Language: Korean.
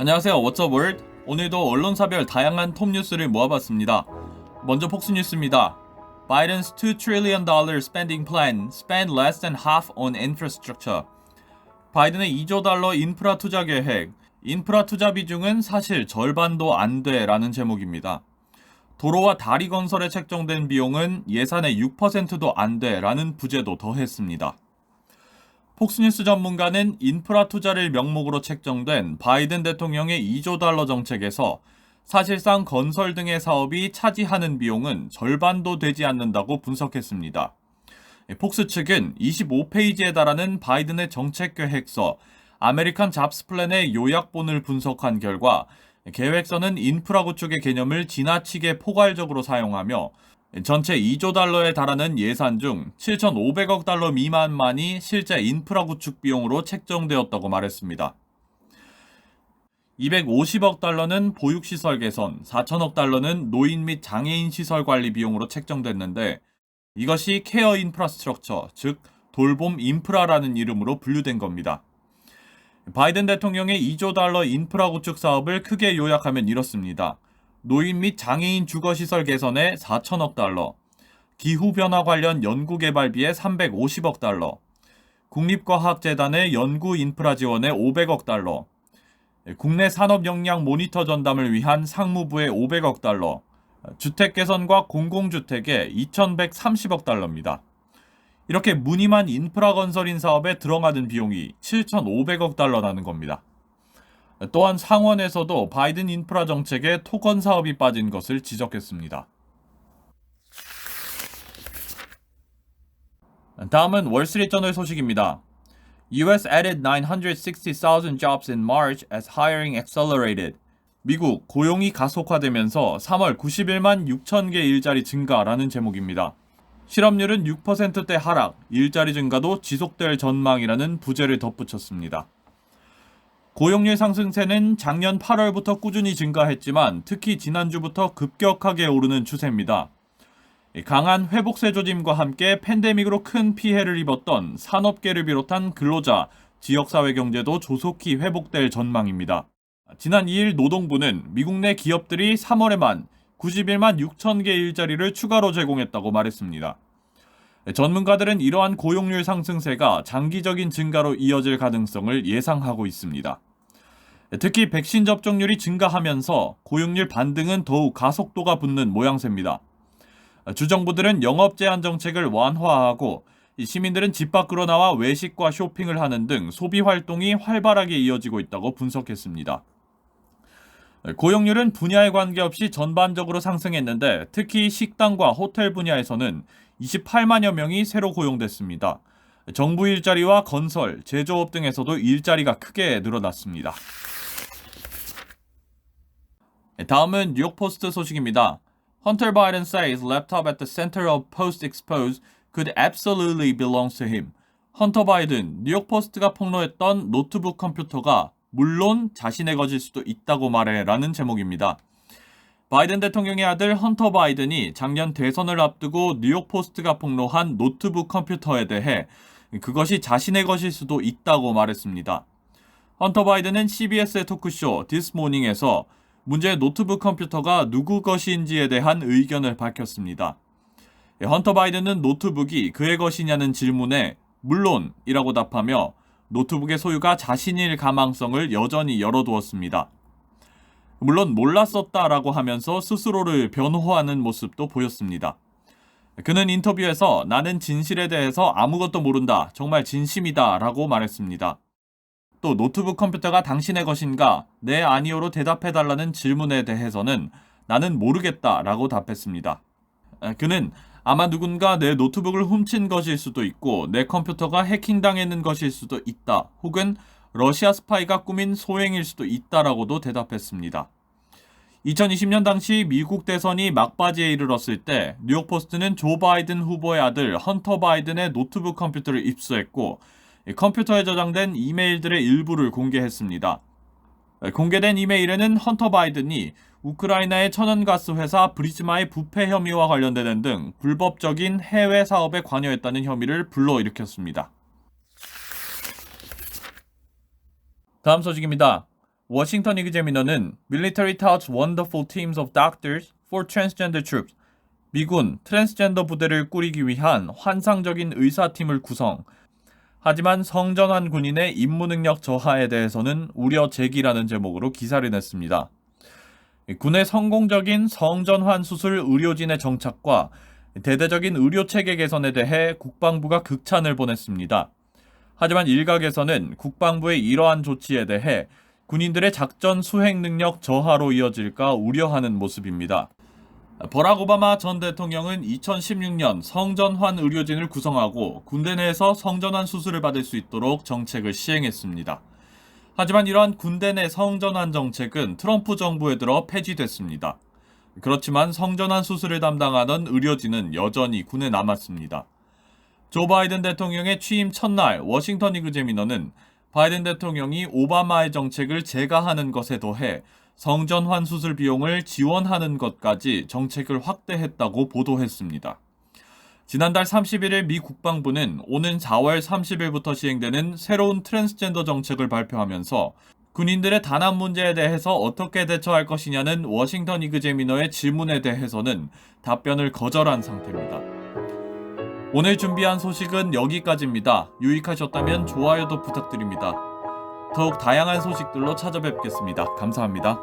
안녕하세요. Up world? 오늘도 언론사별 다양한 톱 뉴스를 모아봤습니다. 먼저 폭스 뉴스입니다. Biden's 2 trillion dollar spending plan spend less than half on infrastructure. 바이든의 2조 달러 인프라 투자 계획. 인프라 투자 비중은 사실 절반도 안 돼라는 제목입니다. 도로와 다리 건설에 책정된 비용은 예산의 6%도 안 돼라는 부제도 더했습니다. 폭스뉴스 전문가는 인프라 투자를 명목으로 책정된 바이든 대통령의 2조 달러 정책에서 사실상 건설 등의 사업이 차지하는 비용은 절반도 되지 않는다고 분석했습니다. 폭스 측은 25페이지에 달하는 바이든의 정책 계획서 아메리칸 잡스 플랜의 요약본을 분석한 결과 계획서는 인프라 구축의 개념을 지나치게 포괄적으로 사용하며 전체 2조 달러에 달하는 예산 중 7,500억 달러 미만만이 실제 인프라 구축 비용으로 책정되었다고 말했습니다. 250억 달러는 보육시설 개선, 4천억 달러는 노인 및 장애인 시설 관리 비용으로 책정됐는데 이것이 케어 인프라스트럭처, 즉 돌봄 인프라라는 이름으로 분류된 겁니다. 바이든 대통령의 2조 달러 인프라 구축 사업을 크게 요약하면 이렇습니다. 노인 및 장애인 주거시설 개선에 4천억 달러, 기후변화 관련 연구개발비에 350억 달러, 국립과학재단의 연구 인프라 지원에 500억 달러, 국내 산업 역량 모니터 전담을 위한 상무부에 500억 달러, 주택 개선과 공공주택에 2,130억 달러입니다. 이렇게 무늬만 인프라 건설인 사업에 들어가는 비용이 7,500억 달러라는 겁니다. 또한 상원에서도 바이든 인프라 정책에 토건 사업이 빠진 것을 지적했습니다. 다음은 월스트리트저널 소식입니다. US added 960,000 jobs in March as hiring accelerated. 미국 고용이 가속화되면서 3월 91만 6천 개 일자리 증가라는 제목입니다. 실업률은 6%대 하락, 일자리 증가도 지속될 전망이라는 부제를 덧붙였습니다. 고용률 상승세는 작년 8월부터 꾸준히 증가했지만 특히 지난주부터 급격하게 오르는 추세입니다. 강한 회복세 조짐과 함께 팬데믹으로 큰 피해를 입었던 산업계를 비롯한 근로자, 지역사회 경제도 조속히 회복될 전망입니다. 지난 2일 노동부는 미국 내 기업들이 3월에만 91만 6천 개 일자리를 추가로 제공했다고 말했습니다. 전문가들은 이러한 고용률 상승세가 장기적인 증가로 이어질 가능성을 예상하고 있습니다. 특히 백신 접종률이 증가하면서 고용률 반등은 더욱 가속도가 붙는 모양새입니다. 주정부들은 영업 제한 정책을 완화하고 시민들은 집 밖으로 나와 외식과 쇼핑을 하는 등 소비 활동이 활발하게 이어지고 있다고 분석했습니다. 고용률은 분야에 관계없이 전반적으로 상승했는데 특히 식당과 호텔 분야에서는 28만여 명이 새로 고용됐습니다. 정부 일자리와 건설, 제조업 등에서도 일자리가 크게 늘어났습니다. 다음은 뉴욕 포스트 소식입니다. Hunter Biden says laptop at the center of post expose could absolutely belongs to him. 헌터 바이든 뉴욕 포스트가 폭로했던 노트북 컴퓨터가 물론 자신의 것일 수도 있다고 말해라는 제목입니다. 바이든 대통령의 아들 헌터 바이든이 작년 대선을 앞두고 뉴욕 포스트가 폭로한 노트북 컴퓨터에 대해 그것이 자신의 것일 수도 있다고 말했습니다. 헌터 바이든은 CBS의 토크쇼 디스 모닝에서 문제의 노트북 컴퓨터가 누구 것인지에 대한 의견을 밝혔습니다. 헌터 바이든은 노트북이 그의 것이냐는 질문에 물론이라고 답하며 노트북의 소유가 자신일 가망성을 여전히 열어두었습니다. 물론 몰랐었다라고 하면서 스스로를 변호하는 모습도 보였습니다. 그는 인터뷰에서 나는 진실에 대해서 아무것도 모른다. 정말 진심이다. 라고 말했습니다. 또 노트북 컴퓨터가 당신의 것인가? 네, 아니오로 대답해달라는 질문에 대해서는 나는 모르겠다. 라고 답했습니다. 그는 아마 누군가 내 노트북을 훔친 것일 수도 있고 내 컴퓨터가 해킹당했는 것일 수도 있다. 혹은 러시아 스파이가 꾸민 소행일 수도 있다라고도 대답했습니다. 2020년 당시 미국 대선이 막바지에 이르렀을 때 뉴욕 포스트는 조 바이든 후보의 아들 헌터 바이든의 노트북 컴퓨터를 입수했고 컴퓨터에 저장된 이메일들의 일부를 공개했습니다. 공개된 이메일에는 헌터 바이든이 우크라이나의 천연가스 회사 브리즈마의 부패 혐의와 관련되는 등 불법적인 해외 사업에 관여했다는 혐의를 불러일으켰습니다. 다음 소식입니다. 워싱턴 이그제미너는 Military touts wonderful teams of doctors for transgender troops. 미군 트랜스젠더 부대를 꾸리기 위한 환상적인 의사팀을 구성. 하지만 성전환 군인의 임무 능력 저하에 대해서는 우려 제기라는 제목으로 기사를 냈습니다. 군의 성공적인 성전환 수술 의료진의 정착과 대대적인 의료 체계 개선에 대해 국방부가 극찬을 보냈습니다. 하지만 일각에서는 국방부의 이러한 조치에 대해 군인들의 작전 수행 능력 저하로 이어질까 우려하는 모습입니다. 버락 오바마 전 대통령은 2016년 성전환 의료진을 구성하고 군대 내에서 성전환 수술을 받을 수 있도록 정책을 시행했습니다. 하지만 이러한 군대 내 성전환 정책은 트럼프 정부에 들어 폐지됐습니다. 그렇지만 성전환 수술을 담당하던 의료진은 여전히 군에 남았습니다. 조 바이든 대통령의 취임 첫날 워싱턴 이그제미너는 바이든 대통령이 오바마의 정책을 제가하는 것에 더해 성전환 수술 비용을 지원하는 것까지 정책을 확대했다고 보도했습니다. 지난달 31일 미 국방부는 오는 4월 30일부터 시행되는 새로운 트랜스젠더 정책을 발표하면서 군인들의 단합 문제에 대해서 어떻게 대처할 것이냐는 워싱턴 이그제미너의 질문에 대해서는 답변을 거절한 상태입니다. 오늘 준비한 소식은 여기까지입니다. 유익하셨다면 좋아요도 부탁드립니다. 더욱 다양한 소식들로 찾아뵙겠습니다. 감사합니다.